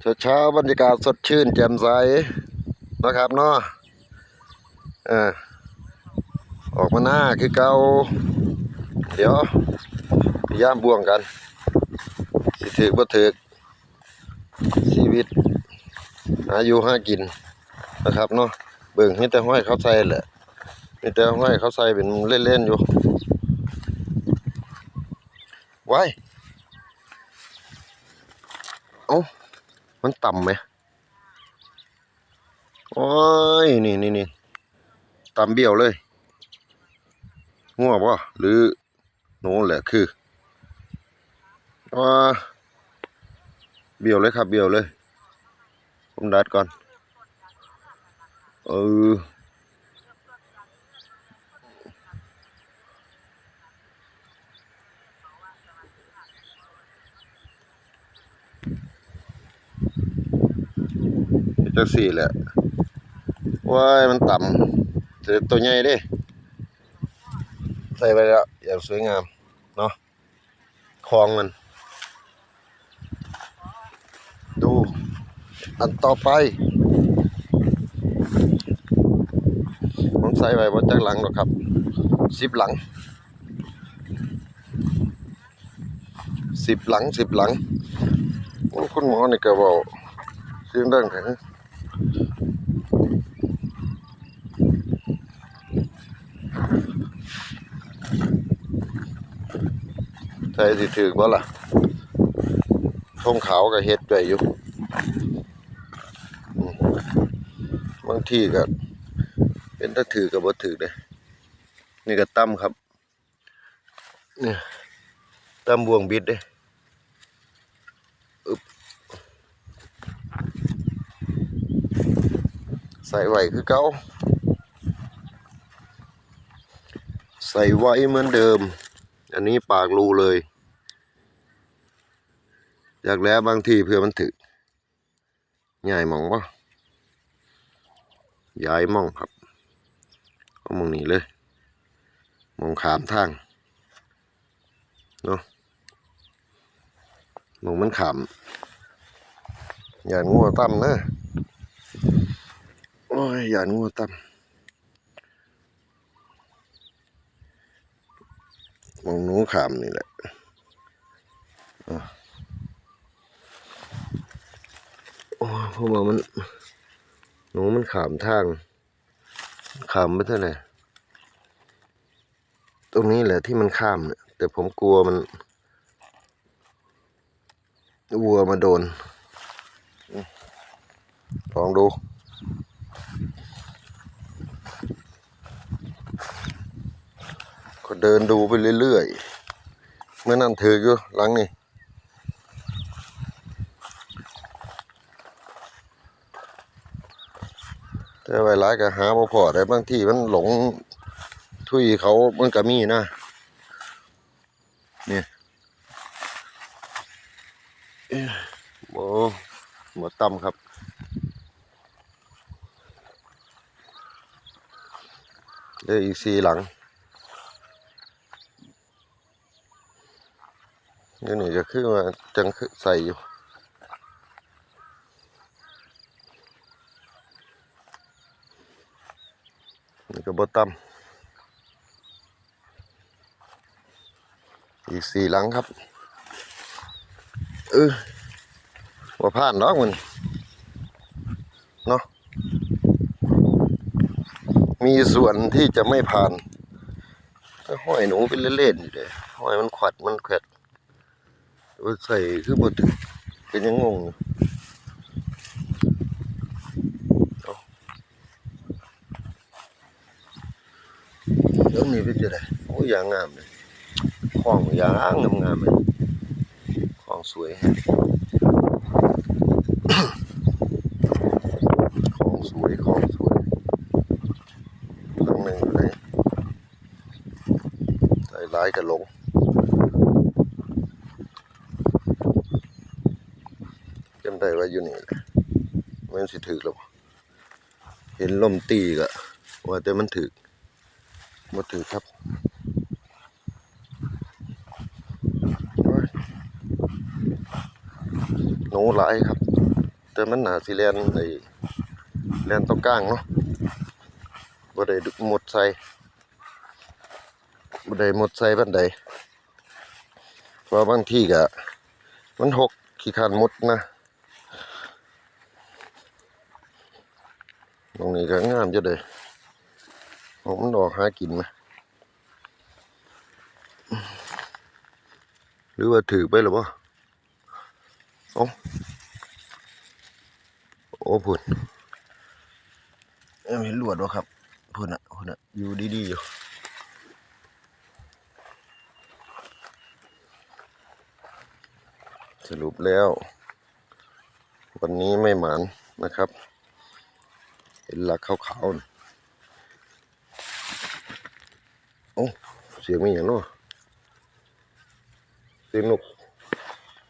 เช้าเช้าบรรยากาศสดชื่นแจ่มใสนะครับเนาะเออออกมาหน้าคือเก่าเดี๋ยวพยายามบ่วงกันสิถือบ่ถือชีวิตหาอยู่หากินนะครับเนาะเบิ่งมีแต่ห้อยเขาใส่แหละมีแต่ห้อยเขาใส่เป็นเล่นๆอยู่ไว้เอ้า มันต่ำไหมโอ้ย นี่นี่นี่ต่ำเบี้ยวเลยง่วงปะหรือโน่นแหละคือว่าเบี้ยวเลยครับเบี้ยวเลย ผมดัดก่อน เออ จังสี่แหละว้ายมันต่ำแต่ตัวใหญ่ด้ใส่ไปแล้วอย่างสวยงาม เนาะคลองมัน ดู อันต่อไปผมใส่ไว้บนจักหลังหรอกครับสิบหลังสิบหลังสิบหลังคุณหมอนี่ก็บอกเสียงดังแข็ง ใส่สิถือบ่ล่ะทงขาวก็เฮ็ดไว้อยู่บางทีก็เป็นถ้าถือกับบ่ถือเด้นี่ก็ตั้มครับเนี่ยตั้มบวงบิดเด้ใส่ไว้คือเก่าใส่ไว้เหมือนเดิม อันนี้ปากรูเลยอยากแล้วบางทีเพื่อมันถึกใหญ่มองปะย้ายมองครับเอามองนี้เลยมองขามทางเนาะมองมันขามอย่างัวตั้มนะโอ้ยอย่างัวตั้ม มองหนูขามนี่แหละโอ้เพราะว่ามัน หนูมันขามทาง ขามไปเท่าไหร่ตรงนี้แหละที่มันข้ามเนี่ยแต่ผมกลัวมันวัวมาโดนลองดู ก็เดินดูไปเรื่อยๆ เมื่อนั่นถืออยู่หลังนี่แต่ไวร้ายก็หาบ่พอได้บางที่มันหลงทุยเขามันก็มีนะเนี่ยเอ๊ะโอ้หมดต่ำครับเหลืออีกสี่หลัง นี่นี่ก็คือว่าจังใส่อยู่นี่ก็บต่ำอีกสี่หลังครับ เออว่าผ่านดอกมันเนาะมีส่วนที่จะไม่ผ่านก็ห้อยหนูเป็นเล่นๆอยู่เลยห้อยมันขวัดมันแขวด ว่าใส่คือบถึกเป็นยังงงอยู่เดี๋ยวนี้เป็นจะได้โอ้ย่างงามเลยคล้องย่างงามงามเลยคล้องสวยของสวยของสวยหลังหนึ่งอยู่ไหนใส่ร้ายกันลง จำได้ว่าอยู่นี่แหละมันสิถือแล้วบ่เห็นลมตีก็ว่าแต่มันถือมาถือครับโอ้ยหนูหลายครับ แต่มันหนาสิแลนไอ้แลนต้องกลางเนาะบ่ได้ดึกหมดใส่บ่ได้หมดใส่ปานใดเพราะบางที่ก็มันหกขี้คันมดนะ ตรงนี้ก็งามจะเลยผมมันอกหากินไหมหรือว่าถือไปหรือเปล่าโอ้โอ้พุ่นยังเห็นหลวดวะครับพุ่นอะพุ่นอะอยู่ดีๆอยู่สรุปแล้ว วันนี้ไม่หมานนะครับ เห็นหลักขาวๆน่ะโอ้เสียงไมีอย่างเนาะเสียงนก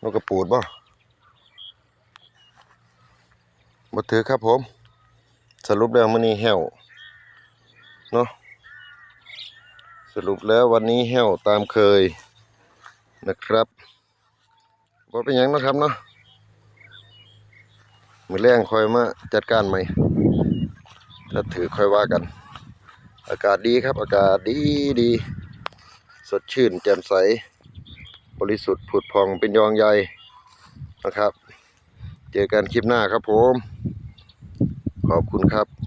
นกกระปูดบ่บ่ถือครับผม สรุปแล้วมื้อนี้แห้วเนาะสรุปแล้ววันนี้แห้วตามเคยนะครับบ่เป็นหยังนะครับเนาะมือแรงคอยมาจัดการใหม่ ถ้วถือค่อยว่ากัน อากาศดีครับ อากาศดีดี สดชื่นแจ่มใส บริสุทธิ์ผุดพองเป็นยองใยนะครับ เจอกันคลิปหน้าครับผม ขอบคุณครับ